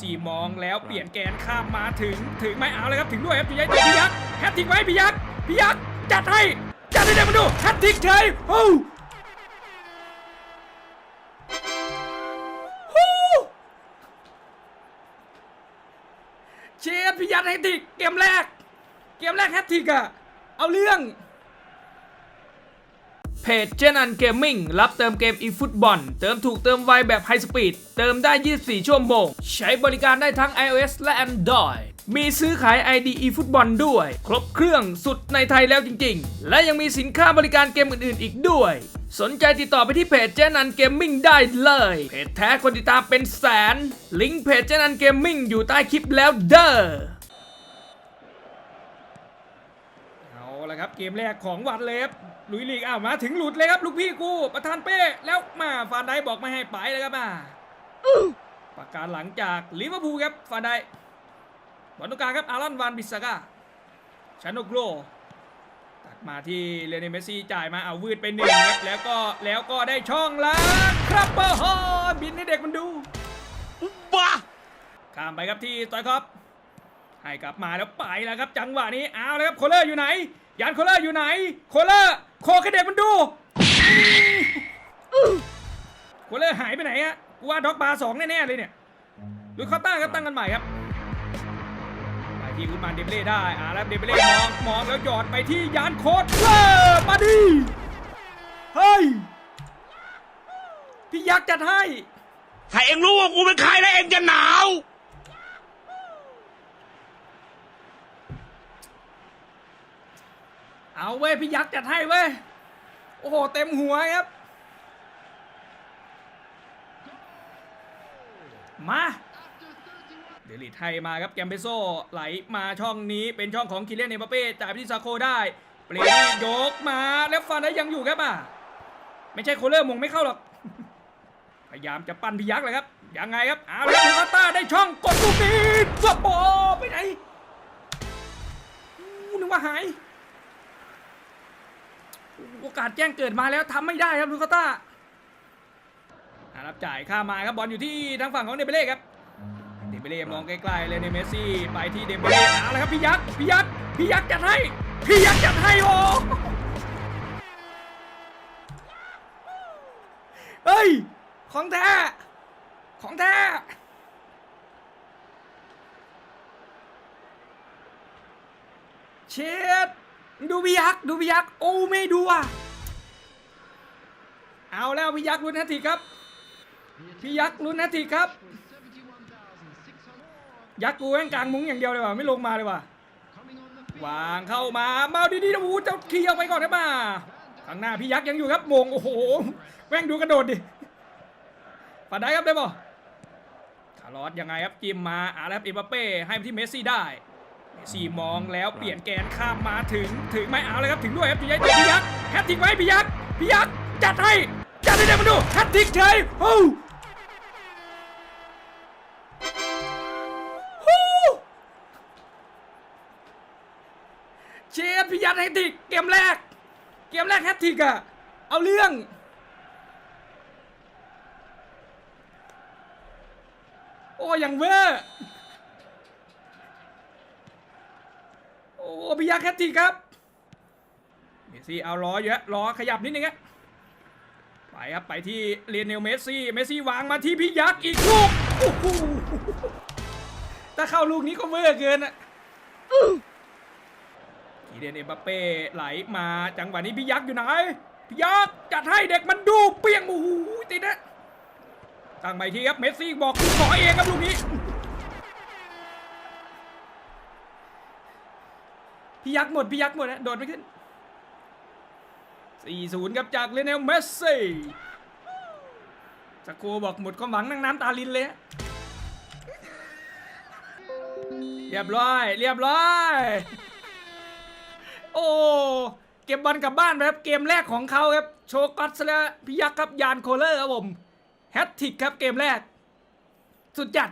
สี่มองแล้วเปลี่ยนแกนข้ามมาถึงถึงไม่เอาเลยครับถึงด้วยครับพี่ยักษ์พี่ยักษ์แฮตติกไว้พี่ยักษ์พี่ยักษ์จัดให้จัดให้เด็กมาดูแฮตติกเฉยโอ้เชฟพี่ยักษ์แฮตติกเกมแรก เกมแรกแฮตติกอะเอาเรื่อง เพจเจนันเกมมิ่งรับเติมเกมอีฟุตบอลเติมถูกเติมไวแบบไฮสปีดเติมได้ 24 ชั่วโมง ใช้บริการได้ทั้ง iOS และ Android มีซื้อขาย ID อีฟุตบอลด้วย ครบเครื่องสุดในไทยแล้วจริง ๆ และยังมีสินค้าบริการเกมอื่น ๆ อีกด้วย สนใจติดต่อไปที่เพจเจนันเกมมิ่งได้เลย เพจแท้คนติดตามเป็นแสน ลิงก์เพจเจนันเกมมิ่งอยู่ใต้คลิปแล้วเด้อ เอาละ ครับเกมแรกของวันเลยครับลุยลีกอ้าวมาถึงหลุดเลยครับลูกพี่กูประธานเป้แล้วมาฟานไดบอกไม่ให้ไปเลยครับมาประกาศหลังจากลิเวอร์พูลครับฟานไดบอลตรงกลางครับอารอนวานบิสซาก้าชานโนโกรตัดมาที่เลโอเนลเมสซี่จ่ายมาเอาวืดไปหนึ่งครับแล้วก็แล้วก็ได้ช่องแล้วครับเบอร์ฮอบินให้เด็กมันดูบ้าข้ามไปครับที่สตอยคอปให้กลับมาแล้วไปแล้วครับจังหวะนี้เอาเลยครับโคเลอร์อยู่ไหน ยานโคเลอร์อยู่ไหน โคเลอร์โคกระเด็กมันดูโคเลอร์หายไปไหนฮะกูว่าด็อกบาร์สองแน่ๆเลยเนี่ยดูคอตต้าครับตั้งกันใหม่ครับไปที่อุสมานเดเบเล่ได้อ่าแล้วเดเบเล่มองมองแล้วหยอดไปที่ยานโคตรเลอร์มาดิเฮ้ยพี่ยักษ์จัดให้ ถ้าเองรู้ว่ากูเป็นใครแล้วเองจะหนาว เอาเว้ยพี่ยักษ์จัดให้เว้ย โอ้โห เต็มหัวครับ มาเดลิทให้มาครับแกมเปโซไหลมาช่องนี้เป็นช่องของคิเลียนเอมบัปเป้จ่ายไปที่ซาโคได้เปลี่ยนยกมาแล้วฟันได้ยังอยู่ครับอะไม่ใช่โคเลอร์มงไม่เข้าหรอก พยายามจะปั้นพี่ยักษ์เลยครับ ยังไงครับเอาแล้วลูกาต้าได้ช่องกดลูกนี้สปอไปไหนนึกว่าหาย โอกาสแจ้งเกิดมาแล้วทำไม่ได้ครับลูกาต้ารับจ่ายข้ามมาครับบอลอยู่ที่ทางฝั่งของเดเบเล่ครับเดเบเล่มองใกล้ๆเลยในเมสซี่ไปที่เดเบเล่เอาละครับพี่ยักษ์พี่ยักษ์พี่ยักษ์จัดให้พี่ยักษ์จัดให้โอ้เฮ้ยของแท้ของแท้เช็ด ดูพี่ยักษ์ดูพี่ยักษ์โอ้ไม่ดูอะเอาแล้วพี่ยักษ์ลุ้นนาทีครับพี่ยักษ์ลุ้นนาทีครับ ยักษ์กูแม่งกลางมุ้งอย่างเดียวเลยว่ะไม่ลงมาเลยว่ะวางเข้ามาเมาดีๆนะวูเจ้าขี้ออกไปก่อนได้ป่ะข้างหน้าพี่ยักษ์ยังอยู่ครับมงโอ้โหแม่งดูกระโดดดิปัดได้ครับได้ป่ะคาร์ลอสยังไงครับจิมมาอาร์แล้วครับเอ็มบัปเป้ให้ที่เมสซี่ได้ สี่มองแล้วเปลี่ยนแกนข้ามมาถึงถึงไม่เอาเลยครับถึงด้วยครับพี่ยักษ์พี่ยักษ์แฮตติกไว้พี่ยักษ์พี่ยักษ์จัดให้จัดให้เด็กมาดูแฮตติกเฉยโอ้ฮู้เชฟพิยัตแฮตติกเกมแรก เกมแรกแฮตติกอะเอาเรื่องโอ้ยังเวอร์โแฮตติครับเมสซี่เอาล้ออยู่ฮะล้อขยับนิดนึงฮะไปครับไปที่เรียนเนลเมสซี่เมสซี่วางมาที่พิยักษ์อีกลูกโอ้โหถ้าเข้าลูกนี้ก็เวอร์เกินอะกีเดนเอ็มบัปเป้ไหลมาจังหวะนี้พี่ยักษ์อยู่ไหนพี่ยักษ์จัดให้เด็กมันดูเปียงโอ้โหติดนะตั้งใหม่ทีครับเมสซี่บอกขอเองครับลูกนี้ พี่ยักษ์หมดพี่ยักษ์หมดนะโดดไม่ขึ้น 4-0 ครับจากเลเนลเมสซี่สกโกบอกหมดความหวังนั่งน้ำตาลินเลยเรียบร้อย เรียบร้อย โอ้ เก็บบอลกลับบ้านไปครับ เกมแรกของเขาครับ โชกัสและพิยักษ์ครับ ยานโคเลอร์ครับผม แฮตทริกครับเกมแรก สุดจัด